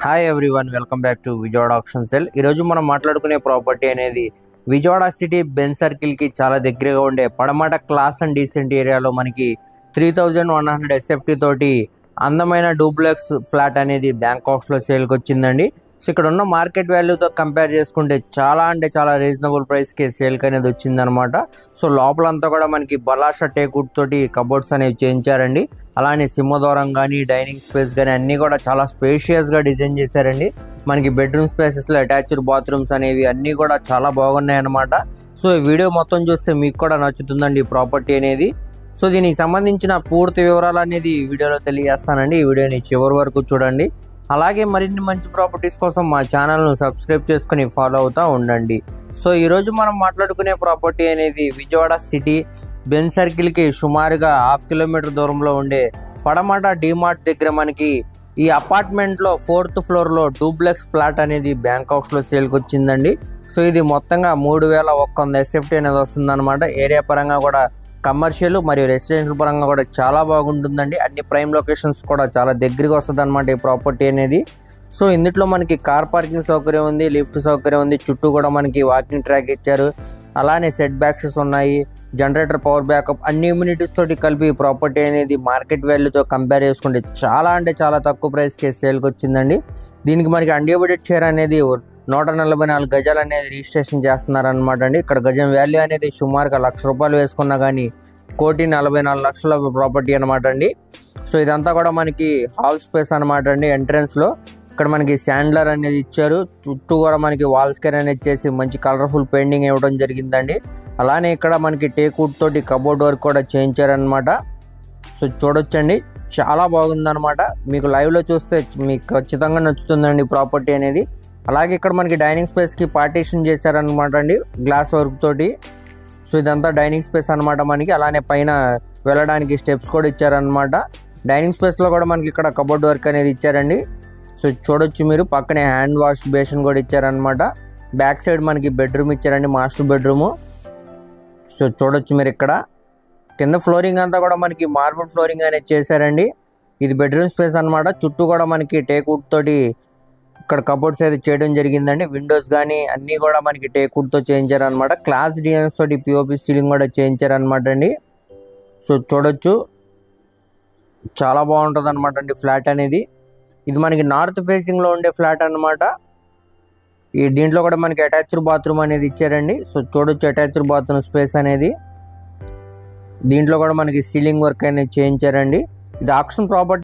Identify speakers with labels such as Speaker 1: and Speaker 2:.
Speaker 1: Hi everyone welcome back to Vijayawada option sell ఈరోజు మనం మాట్లాడుకునే ప్రాపర్టీ అనేది విజయవాడ సిటీ బెన్ సర్కిల్కి చాలా దగ్గరగా ఉండే పడమట క్లాస్ అండ్ డీసెంట్ ఏరియాలో మనకి three thousand one hundred SFT తోటి అందమైన డూప్లెక్స్ ఫ్లాట్ అనేది బ్యాంకాక్స్లో సేల్కి వచ్చిందండి. సో ఇక్కడ ఉన్న మార్కెట్ వాల్యూతో కంపేర్ చేసుకుంటే చాలా అంటే చాలా రీజనబుల్ ప్రైస్కి సేల్కి అనేది వచ్చిందనమాట సో లోపలంతా కూడా మనకి బలాషా టేకుడ్ తోటి కబోర్డ్స్ అనేవి చేయించారండి. అలానే సింహద్వారం కానీ డైనింగ్ స్పేస్ కానీ అన్నీ కూడా చాలా స్పేషియస్గా డిజైన్ చేశారండి. మనకి బెడ్రూమ్ స్పేసెస్లో అటాచ్డ్ బాత్రూమ్స్ అనేవి అన్నీ కూడా చాలా బాగున్నాయి అన్నమాట సో ఈ వీడియో మొత్తం చూస్తే మీకు కూడా నచ్చుతుందండి ఈ ప్రాపర్టీ అనేది. సో దీనికి సంబంధించిన పూర్తి వివరాలు అనేది ఈ వీడియోలో తెలియజేస్తానండి. ఈ వీడియోని చివరి వరకు చూడండి. అలాగే మరిన్ని మంచి ప్రాపర్టీస్ కోసం మా ఛానల్ను సబ్స్క్రైబ్ చేసుకుని ఫాలో అవుతూ ఉండండి. సో ఈరోజు మనం మాట్లాడుకునే ప్రాపర్టీ అనేది విజయవాడ సిటీ బెన్ సర్కిల్కి సుమారుగా హాఫ్ కిలోమీటర్ దూరంలో ఉండే పడమట డిమార్ట్ దగ్గర మనకి ఈ అపార్ట్మెంట్లో ఫోర్త్ ఫ్లోర్లో డూప్లెక్స్ ప్లాట్ అనేది బ్యాంకాక్స్లో సేల్కి వచ్చిందండి. సో ఇది మొత్తంగా మూడు వేల ఒక్క వంద ఎస్ఎఫ్టీ అనేది వస్తుందన్నమాట. ఏరియా పరంగా కూడా కమర్షియల్ మరియు రెసిడెన్షియల్ పరంగా కూడా చాలా బాగుంటుందండి. అన్ని ప్రైమ్ లొకేషన్స్ కూడా చాలా దగ్గరికి వస్తుంది అనమాట ఈ ప్రాపర్టీ అనేది. సో ఇందులో మనకి కార్ పార్కింగ్ సౌకర్యం ఉంది లిఫ్ట్ సౌకర్యం ఉంది చుట్టూ కూడా మనకి వాకింగ్ ట్రాక్ ఇచ్చారు. అలానే సెట్ బ్యాక్స్ ఉన్నాయి జనరేటర్ పవర్ బ్యాకప్ అన్ని ఇమ్యూనిటీస్ తోటి కలిపి ఈ ప్రాపర్టీ అనేది మార్కెట్ వాల్యూతో కంపేర్ చేసుకుంటే చాలా అంటే చాలా తక్కువ ప్రైస్కి సేల్కి వచ్చిందండి. దీనికి మనకి అన్డివైడెడ్ షేర్ అనేది నూట నలభై నాలుగు గజాలు అనేది రిజిస్ట్రేషన్ చేస్తున్నారనమాట అండి. ఇక్కడ గజం వాల్యూ అనేది సుమారుగా లక్ష రూపాయలు వేసుకున్నా కానీ కోటి నలభై నాలుగు లక్షల ప్రాపర్టీ అనమాట అండి. సో ఇదంతా కూడా మనకి హాల్ స్పేస్ అనమాట అండి ఎంట్రన్స్లో ఇక్కడ మనకి శాండ్లర్ అనేది ఇచ్చారు. చుట్టూ కూడా మనకి వాల్ స్కేర్ అనేది ఇచ్చేసి మంచి కలర్ఫుల్ పెయింటింగ్ ఇవ్వడం జరిగిందండి. అలానే ఇక్కడ మనకి టేక్వుడ్ తోటి కబోర్డ్ వర్క్ కూడా చేయించారనమాట సో చూడొచ్చండి. చాలా బాగుందనమాట మీకు లైవ్లో చూస్తే మీకు ఖచ్చితంగా నచ్చుతుందండి ప్రాపర్టీ అనేది. అలాగే ఇక్కడ మనకి డైనింగ్ స్పేస్కి పార్టీషన్ చేశారనమాట అండి గ్లాస్ వర్క్ తోటి. సో ఇదంతా డైనింగ్ స్పేస్ అనమాట మనకి అలానే పైన వెళ్ళడానికి స్టెప్స్ కూడా ఇచ్చారనమాట డైనింగ్ స్పేస్లో కూడా మనకి ఇక్కడ కబోర్డ్ వర్క్ అనేది ఇచ్చారండి. సో చూడొచ్చు మీరు పక్కనే హ్యాండ్ వాష్ బేసిన్ కూడా ఇచ్చారనమాట బ్యాక్ సైడ్ మనకి బెడ్రూమ్ ఇచ్చారండి మాస్టర్ బెడ్రూము. సో చూడొచ్చు మీరు ఇక్కడ. కింద ఫ్లోరింగ్ అంతా కూడా మనకి మార్బుల్ ఫ్లోరింగ్ అనేది చేశారండి. ఇది బెడ్రూమ్ స్పేస్ అన్నమాట చుట్టూ కూడా మనకి టేక్వుడ్ తోటి ఇక్కడ కబోర్డ్స్ అయితే చేయడం జరిగిందండి. విండోస్ కానీ అన్నీ కూడా మనకి టేకుడ్తో చేయించారనమాట క్లాస్ డిజైన్స్ తోటి పిఓపి సీలింగ్ కూడా చేయించారనమాట అండి. సో చూడొచ్చు. చాలా బాగుంటుంది అనమాట అండి ఫ్లాట్ అనేది. ఇది మనకి నార్త్ ఫేసింగ్లో ఉండే ఫ్లాట్ అన్నమాట. ఈ దీంట్లో కూడా మనకి అటాచ్డ్ బాత్రూమ్ అనేది ఇచ్చారండి. సో చూడొచ్చు అటాచ్డ్ బాత్రూమ్ స్పేస్ అనేది. దీంట్లో కూడా మనకి సీలింగ్ వర్క్ అనేది చేయించారండి. ఇది ఆక్షన్ ప్రాపర్టీ